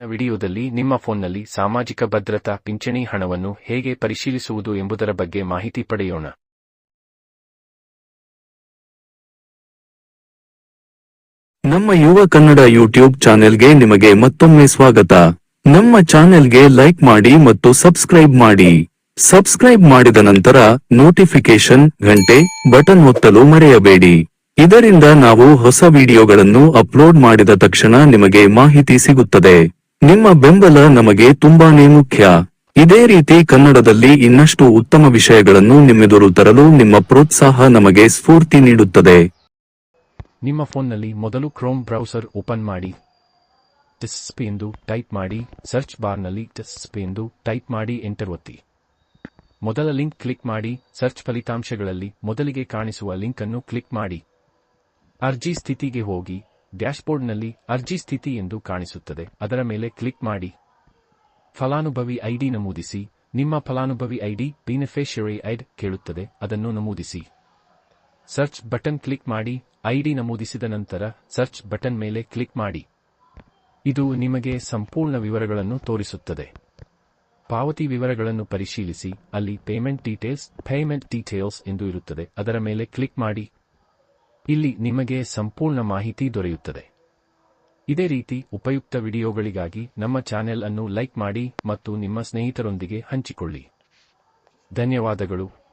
ವಿಡಿಯೋದಲ್ಲಿ ನಿಮ್ಮ ಫೋನ್ನಲ್ಲಿ ಸಾಮಾಜಿಕ ಭದ್ರತಾ ಪಿಂಚಣಿ ಹಣವನ್ನು ಹೇಗೆ ಪರಿಶೀಲಿಸುವುದು ಎಂಬುದರ ಬಗ್ಗೆ ಮಾಹಿತಿ ಪಡೆಯೋಣ. ನಮ್ಮ ಯುವ ಕನ್ನಡ ಯೂಟ್ಯೂಬ್ ಚಾನೆಲ್ಗೆ ನಿಮಗೆ ಮತ್ತೊಮ್ಮೆ ಸ್ವಾಗತ. ನಮ್ಮ ಚಾನೆಲ್ಗೆ ಲೈಕ್ ಮಾಡಿ ಮತ್ತು ಸಬ್ಸ್ಕ್ರೈಬ್ ಮಾಡಿ. ಸಬ್ಸ್ಕ್ರೈಬ್ ಮಾಡಿದ ನಂತರ ನೋಟಿಫಿಕೇಶನ್ ಗಂಟೆ, ಬಟನ್ ಒತ್ತಲು ಮರೆಯಬೇಡಿ. ಇದರಿಂದ ನಾವು ಹೊಸ ವಿಡಿಯೋಗಳನ್ನು ಅಪ್ಲೋಡ್ ಮಾಡಿದ ತಕ್ಷಣ ನಿಮಗೆ ಮಾಹಿತಿ ಸಿಗುತ್ತದೆ. ನಿಮ್ಮ ಬೆಂಬಲ ನಮಗೆ ತುಂಬಾನೇ ಮುಖ್ಯ. ಇದೇ ರೀತಿ ಕನ್ನಡದಲ್ಲಿ ಇನ್ನಷ್ಟು ಉತ್ತಮ ವಿಷಯಗಳನ್ನು ನಿಮ್ಮೆದುರು ತರಲು ನಿಮ್ಮ ಪ್ರೋತ್ಸಾಹ ನಮಗೆ ಸ್ಫೂರ್ತಿ ನೀಡುತ್ತದೆ. ನಿಮ್ಮ ಫೋನ್ನಲ್ಲಿ ಮೊದಲು ಕ್ರೋಮ್ ಬ್ರೌಸರ್ ಓಪನ್ ಮಾಡಿ. ಟಿಸ್ಪ್ ಎಂದು ಟೈಪ್ ಮಾಡಿ. ಸರ್ಚ್ ಬಾರ್ನಲ್ಲಿ ಟಿಸ್ಪ್ ಎಂದು ಟೈಪ್ ಮಾಡಿ ಎಂಟರ್ ಒತ್ತಿ. ಮೊದಲ ಲಿಂಕ್ ಕ್ಲಿಕ್ ಮಾಡಿ. ಸರ್ಚ್ ಫಲಿತಾಂಶಗಳಲ್ಲಿ ಮೊದಲಿಗೆ ಕಾಣಿಸುವ ಲಿಂಕ್ ಅನ್ನು ಕ್ಲಿಕ್ ಮಾಡಿ. ಅರ್ಜಿ ಸ್ಥಿತಿಗೆ ಹೋಗಿ. ಡ್ಯಾಶ್ಬೋರ್ಡ್ನಲ್ಲಿ ಅರ್ಜಿ ಸ್ಥಿತಿ ಎಂದು ಕಾಣಿಸುತ್ತದೆ. ಅದರ ಮೇಲೆ ಕ್ಲಿಕ್ ಮಾಡಿ. ಫಲಾನುಭವಿ ಐಡಿ ನಮೂದಿಸಿ. ನಿಮ್ಮ ಫಲಾನುಭವಿ ಐಡಿ ಬಿನಿಫಿಷರಿ ಐಡ್ ಕೇಳುತ್ತದೆ. ಅದನ್ನು ನಮೂದಿಸಿ. ಸರ್ಚ್ ಬಟನ್ ಕ್ಲಿಕ್ ಮಾಡಿ. ಐಡಿ ನಮೂದಿಸಿದ ನಂತರ ಸರ್ಚ್ ಬಟನ್ ಮೇಲೆ ಕ್ಲಿಕ್ ಮಾಡಿ. ಇದು ನಿಮಗೆ ಸಂಪೂರ್ಣ ವಿವರಗಳನ್ನು ತೋರಿಸುತ್ತದೆ. ಪಾವತಿ ವಿವರಗಳನ್ನು ಪರಿಶೀಲಿಸಿ. ಅಲ್ಲಿ ಪೇಮೆಂಟ್ ಡೀಟೇಲ್ಸ್ ಪೇಮೆಂಟ್ ಡೀಟೇಲ್ಸ್ ಎಂದು ಇರುತ್ತದೆ. ಅದರ ಮೇಲೆ ಕ್ಲಿಕ್ ಮಾಡಿ. ಇಲ್ಲಿ ನಿಮಗೆ ಸಂಪೂರ್ಣ ಮಾಹಿತಿ ದೊರೆಯುತ್ತದೆ. ಇದೇ ರೀತಿ ಉಪಯುಕ್ತ ವಿಡಿಯೋಗಳಿಗಾಗಿ ನಮ್ಮ ಚಾನೆಲ್ ಅನ್ನು ಲೈಕ್ ಮಾಡಿ ಮತ್ತು ನಿಮ್ಮ ಸ್ನೇಹಿತರೊಂದಿಗೆ ಹಂಚಿಕೊಳ್ಳಿ. ಧನ್ಯವಾದಗಳು.